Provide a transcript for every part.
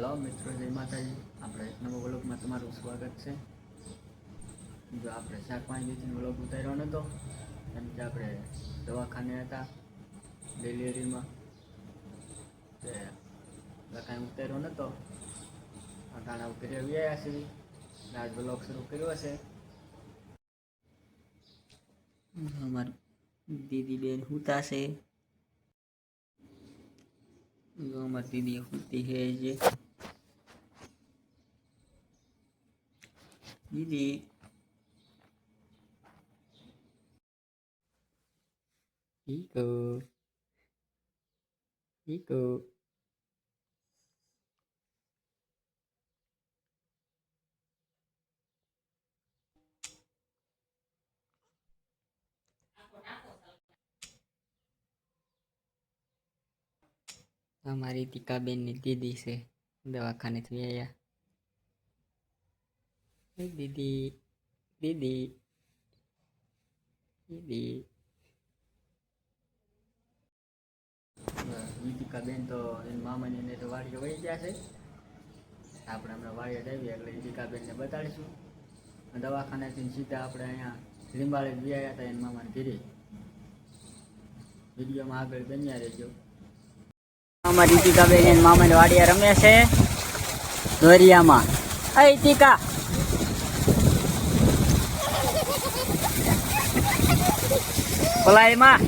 Hello મિત્રો, જય માતાજી. આપણે એક નવો વ્લોગમાં તમારું સ્વાગત છે. જો આપણે શાકભાજી દિવસનો વ્લોગ ઉતાર્યો નહોતો કેમ કે આપણે દવાખાને હતા ડિલિવરીમાં તે કાંઈ ઉતાર્યો નહોતો અટાણા ઉતરી આવ્યા છીએ આજ વ્લોગ શરૂ કર્યો છે. અમારી દીદી બેન હુતા છે. જો અમારી દીદી હુતી છે જે દીદી ઈકો ઈકો અમારી ટીકાબેનની દીદી છે દવાખાનેથી આવ્યા દીદી દીદી દીદી દીપિકાબેન તો એની મામાની ને તો વાડીએ વહી ગયા છે. આપણે હમણાં વાડીએ જઈએ એટલે દીપિકાબેનને બતાડીશું. દવાખાનેથી સીધા આપણે અહીંયા લીંબાળે વ્યાયા હતા એની મામાને ઘીરે. વિડીયોમાં આગળ બન્યા રહેજો. અમારી ટીકાબેન એની મામાની વાડીએ રમે છે. દોરિયામાં. અય ટીકા પલાયમાં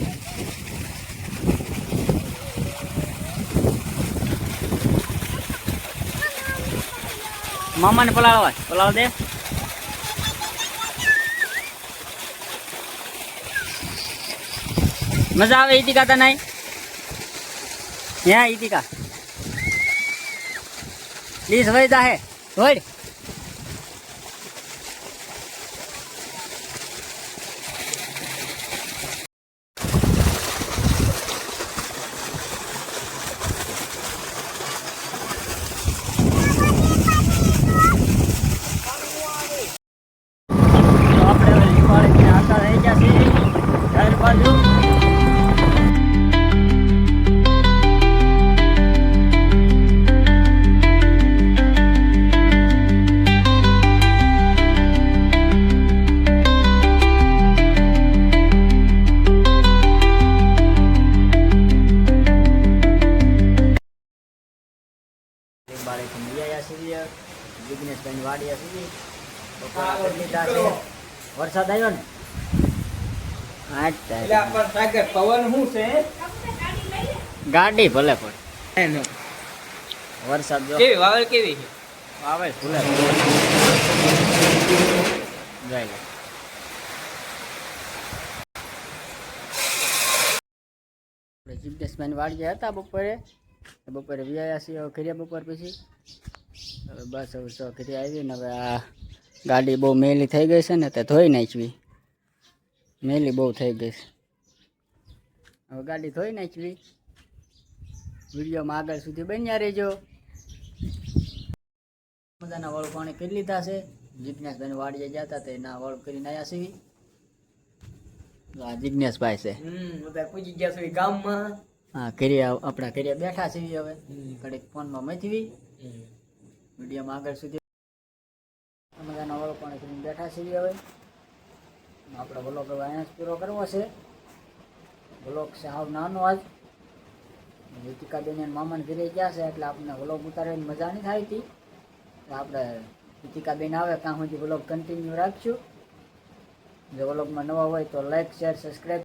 મામાને પલાળવા પલાળ દે મજા આવે ઈતિકા તને હે ઈતિકા પ્લીઝ હવે જાહે દોડ લીંબાળીથી વિઘ્નેશભાઈ વાડીયા સુધી વરસાદ આવ્યો ને? પવન શું છે? ગાડી ભલે પણ. વરસાદ જો. કેવી વાવલ કેવી છે? આવે ભલે. જાય. આપણે જિગ્નેશભાઈની હતા બપોરે. બપોરે વ્યાયા છીએ ઘરે બપોર પછી. હવે બસ હવે ઘરે આવી ને હવે આ ગાડી બહુ મેલી થઈ ગઈ છે ને તે ધોઈ નાખવી. મેલી બહુ થઈ ગઈ છે. હવે ગાડી ધોઈ નાખવી. વિડીયોમાં આગળ સુધી બન્યા રહેજો. બધાના વળ પાણી કરી લીધા છે. જિજ્ઞાસભાઈ વાડીએ ગયા હતા તે ના વળ કરીને આવ્યા છીએ. તો આ જિજ્ઞેશભાઈ છે. બધા પૂજી ગયા છે ગામમાં. હા કરીએ આપણા કર્યા બેઠા છીએ હવે. ઘડીક ફોનમાં મથવી. વિડીયોમાં આગળ સુધી. બધાના વળ પાણી કરીને બેઠા છીએ હવે. આપણે બ્લોક હવે અહીંયા જ પૂરો કરવો છે. બ્લોક છે હાવ નાનો આજ. રીતિકાબેન અને મામાને ઘરે ગયા છે એટલે આપણને વ્લોગ ઉતારવાની મજા નહીં થાય હતી આપણે રીતિકાબેન આવે ત્યાં સુધી વ્લોગ કન્ટિન્યુ રાખશું જો વ્લોગમાં નવા હોય તો લાઈક શેર સબસ્ક્રાઈબ